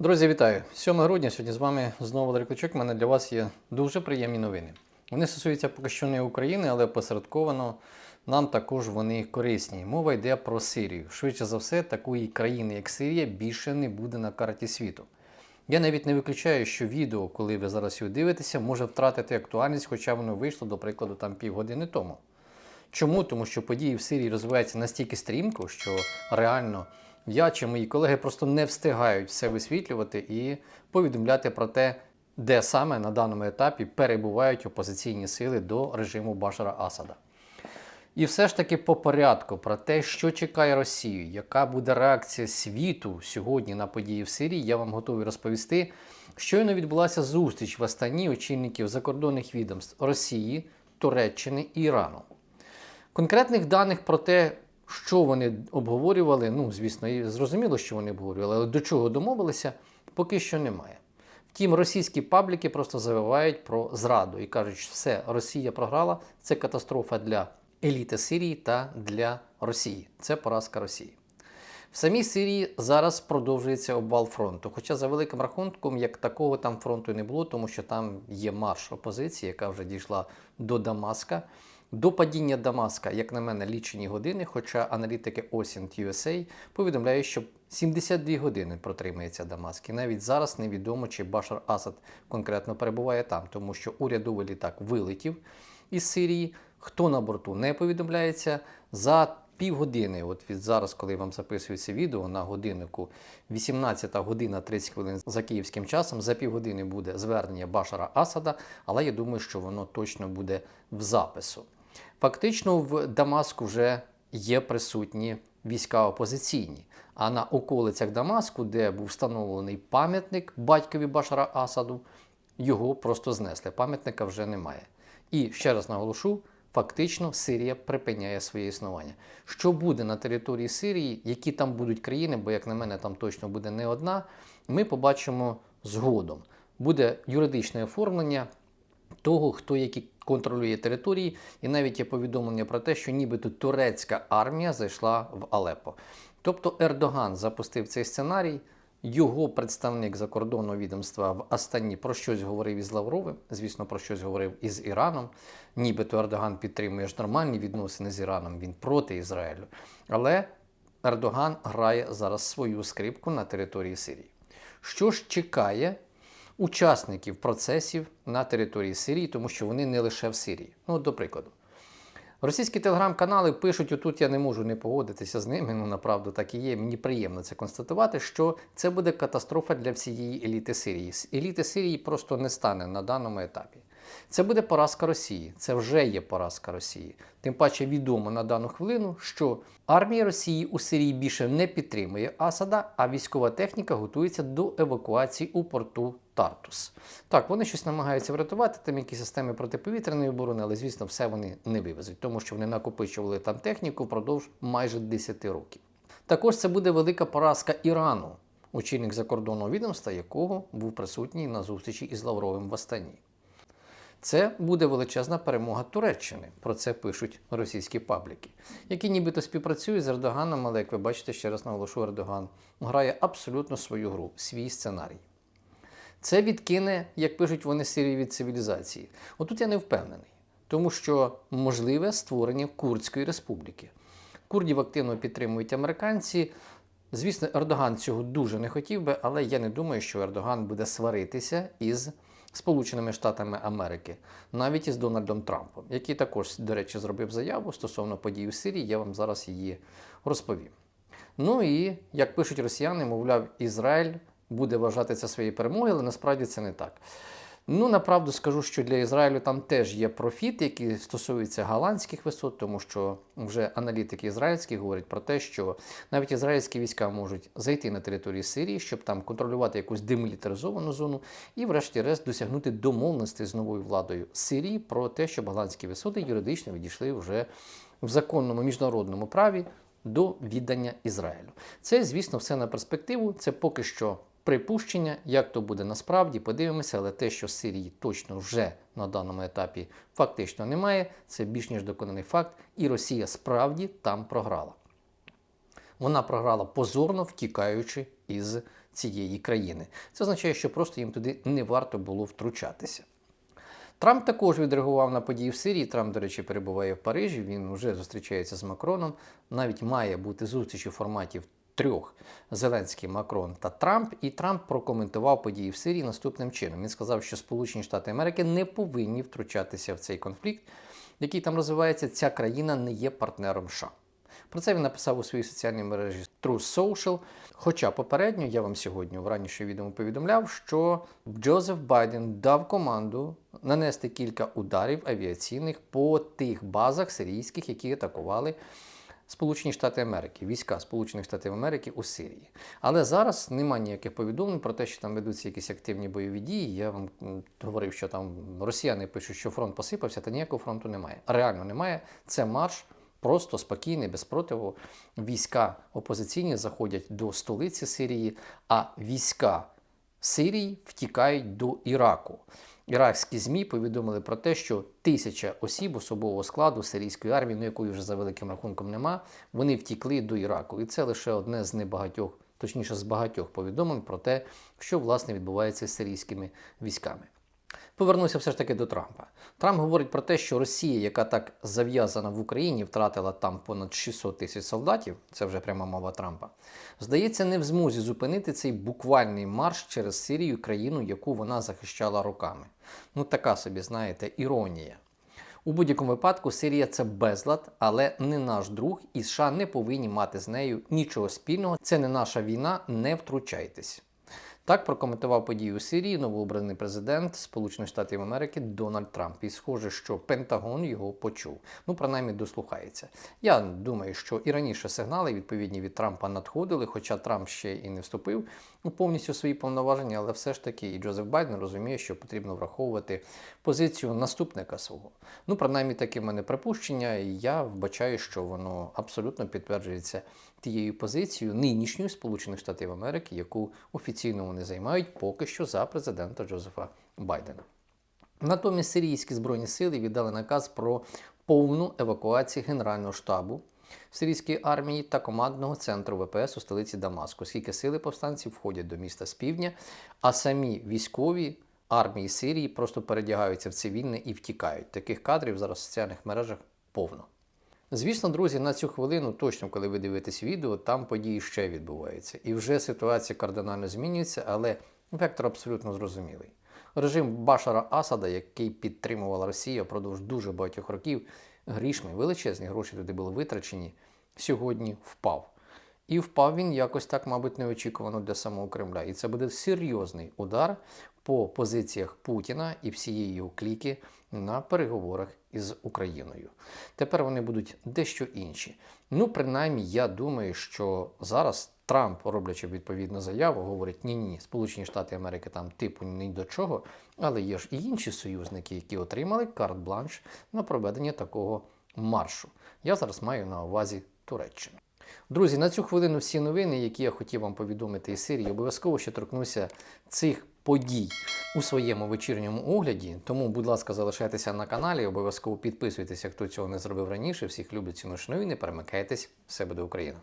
Друзі, вітаю! 7 грудня сьогодні з вами знову Валерій Кличок. У мене для вас є дуже приємні новини. Вони стосуються поки що не України, але посередковано нам також вони корисні. Мова йде про Сирію. Швидше за все, такої країни, як Сирія, більше не буде на карті світу. Я навіть не виключаю, що відео, коли ви зараз його дивитеся, може втратити актуальність, хоча воно вийшло, до прикладу, там півгодини тому. Чому? Тому що події в Сирії розвиваються настільки стрімко, що реально я чи мої колеги просто не встигають все висвітлювати і повідомляти про те, де саме на даному етапі перебувають опозиційні сили до режиму Башара Асада. І все ж таки по порядку про те, що чекає Росію, яка буде реакція світу сьогодні на події в Сирії, я вам готовий розповісти. Щойно відбулася зустріч в Астані очільників закордонних відомств Росії, Туреччини і Ірану. Конкретних даних про те, що вони обговорювали, ну, звісно, і зрозуміло, що вони обговорювали, але до чого домовилися, поки що немає. Втім, російські пабліки просто завивають про зраду і кажуть, що все, Росія програла, це катастрофа для еліти Сирії та для Росії. Це поразка Росії. В самій Сирії зараз продовжується обвал фронту. Хоча за великим рахунком, як такого там фронту не було, тому що там є марш опозиції, яка вже дійшла до Дамаска. До падіння Дамаска, як на мене, лічені години, хоча аналітики Осінт USA повідомляють, що 72 години протримається Дамаск. І навіть зараз невідомо, чи Башар Асад конкретно перебуває там, тому що урядовий літак вилетів із Сирії. Хто на борту не повідомляється за півгодини. От від зараз, коли вам записую це відео на годиннику 18 година 30 хвилин за київським часом, за півгодини буде звернення Башара Асада, але я думаю, що воно точно буде в запису. Фактично в Дамаску вже є присутні війська опозиційні. А на околицях Дамаску, де був встановлений пам'ятник батькові Башара Асаду, його просто знесли. Пам'ятника вже немає. І ще раз наголошу. Фактично, Сирія припиняє своє існування. Що буде на території Сирії, які там будуть країни, бо, як на мене, там точно буде не одна, ми побачимо згодом. Буде юридичне оформлення того, хто які контролює території, і навіть є повідомлення про те, що нібито турецька армія зайшла в Алепо. Тобто Ердоган запустив цей сценарій. Його представник закордонного відомства в Астані про щось говорив із Лавровим, звісно, про щось говорив із Іраном. Нібито Ердоган підтримує ж нормальні відносини з Іраном, він проти Ізраїлю. Але Ердоган грає зараз свою скрипку на території Сирії. Що ж чекає учасників процесів на території Сирії, тому що вони не лише в Сирії? Ну, от, до прикладу. Російські телеграм-канали пишуть, отут я не можу не погодитися з ними, ну направду так і є. Мені приємно це констатувати, що це буде катастрофа для всієї еліти Сирії. Еліти Сирії просто не стане на даному етапі. Це буде поразка Росії. Це вже є поразка Росії. Тим паче відомо на дану хвилину, що армія Росії у Сирії більше не підтримує Асада, а військова техніка готується до евакуації у порту Тартус. Так, вони щось намагаються врятувати, там якісь системи протиповітряної оборони, але, звісно, все вони не вивезуть, тому що вони накопичували там техніку впродовж майже 10 років. Також це буде велика поразка Ірану, очільник закордонного відомства, якого був присутній на зустрічі із Лавровим в Астані. Це буде величезна перемога Туреччини. Про це пишуть російські пабліки, які нібито співпрацюють з Ердоганом, але як ви бачите, ще раз наголошу, Ердоган грає абсолютно свою гру, свій сценарій. Це відкине, як пишуть вони, Сирію від цивілізації. Отут я не впевнений, тому що можливе створення Курдської республіки. Курдів активно підтримують американці. Звісно, Ердоган цього дуже не хотів би, але я не думаю, що Ердоган буде сваритися із Сполученими Штатами Америки, навіть із Дональдом Трампом, який також, до речі, зробив заяву стосовно подій у Сирії. Я вам зараз її розповім. Ну і як пишуть росіяни, мовляв, Ізраїль буде вважати це своєю перемогою, але насправді це не так. Ну, направду скажу, що для Ізраїлю там теж є профіт, який стосується голландських висот, тому що вже аналітики ізраїльські говорять про те, що навіть ізраїльські війська можуть зайти на територію Сирії, щоб там контролювати якусь демілітаризовану зону, і, врешті-решт, досягнути домовленості з новою владою Сирії про те, щоб голландські висоти юридично відійшли вже в законному міжнародному праві до віддання Ізраїлю. Це, звісно, все на перспективу. Це поки що припущення, як то буде насправді, подивимося, але те, що Сирії точно вже на даному етапі фактично немає, це більш ніж доконаний факт, і Росія справді там програла. Вона програла позорно втікаючи із цієї країни. Це означає, що просто їм туди не варто було втручатися. Трамп також відреагував на події в Сирії. Трамп, до речі, перебуває в Парижі. Він вже зустрічається з Макроном. Навіть має бути зустріч у форматі трьох: Зеленський, Макрон та Трамп. І Трамп прокоментував події в Сирії наступним чином. Він сказав, що Сполучені Штати Америки не повинні втручатися в цей конфлікт, який там розвивається. Ця країна не є партнером США. Про це він написав у своїй соціальній мережі Truth Social. Хоча попередньо я вам сьогодні в ранішньому відео повідомляв, що Джозеф Байден дав команду нанести кілька ударів авіаційних по тих базах сирійських, які атакували Сполучені Штати Америки, війська Сполучених Штатів Америки у Сирії. Але зараз немає ніяких повідомлень про те, що там ведуться якісь активні бойові дії. Я вам говорив, що там росіяни пишуть, що фронт посипався, та ніякого фронту немає. Реально немає. Це марш. Просто спокійний, без противу. Війська опозиційні заходять до столиці Сирії, а війська Сирії втікають до Іраку. Іракські ЗМІ повідомили про те, що тисяча осіб особового складу сирійської армії, ну якої вже за великим рахунком нема, вони втікли до Іраку. І це лише одне з небагатьох, точніше з багатьох повідомлень про те, що власне відбувається з сирійськими військами. Повернуся все ж таки до Трампа. Трамп говорить про те, що Росія, яка так зав'язана в Україні, втратила там понад 600 тисяч солдатів, це вже пряма мова Трампа, здається, не в змозі зупинити цей буквальний марш через Сирію, країну, яку вона захищала роками. Ну така собі, знаєте, іронія. У будь-якому випадку Сирія це безлад, але не наш друг, і США не повинні мати з нею нічого спільного. Це не наша війна, не втручайтесь. Так прокоментував події у Сирії новообраний президент Сполучених Штатів Америки Дональд Трамп. І схоже, що Пентагон його почув. Ну, принаймні, дослухається. Я думаю, що і раніше сигнали відповідні від Трампа надходили, хоча Трамп ще і не вступив у повністю свої повноваження, але все ж таки і Джозеф Байден розуміє, що потрібно враховувати позицію наступника свого. Ну, принаймні, таке в мене припущення, і я вбачаю, що воно абсолютно підтверджується тією позицією нинішньої Сполучених Штатів Америки, яку офіційно вони займають поки що за президента Джозефа Байдена. Натомість сирійські збройні сили віддали наказ про повну евакуацію Генерального штабу сирійської армії та командного центру ВПС у столиці Дамаску, оскільки сили повстанців входять до міста з півдня, а самі військові армії Сирії просто передягаються в цивільне і втікають. Таких кадрів зараз в соціальних мережах повно. Звісно, друзі, на цю хвилину, точно, коли ви дивитесь відео, там події ще відбуваються. І вже ситуація кардинально змінюється, але вектор абсолютно зрозумілий. Режим Башара Асада, який підтримувала Росія впродовж дуже багатьох років, грішми, величезні гроші туди були витрачені, сьогодні впав. І впав він якось так, мабуть, неочікувано для самого Кремля. І це буде серйозний удар по позиціях Путіна і всієї його кліки на переговорах із Україною. Тепер вони будуть дещо інші. Ну, принаймні, я думаю, що зараз Трамп, роблячи відповідну заяву, говорить: ні, ні, Сполучені Штати Америки там типу ні до чого, але є ж і інші союзники, які отримали карт-бланш на проведення такого маршу. Я зараз маю на увазі Туреччину. Друзі, на цю хвилину всі новини, які я хотів вам повідомити із Сирії, обов'язково ще торкнуся цих подій у своєму вечірньому огляді. Тому, будь ласка, залишайтеся на каналі, обов'язково підписуйтеся, хто цього не зробив раніше. Всіх люблять ці новини, перемикайтесь, все буде Україна.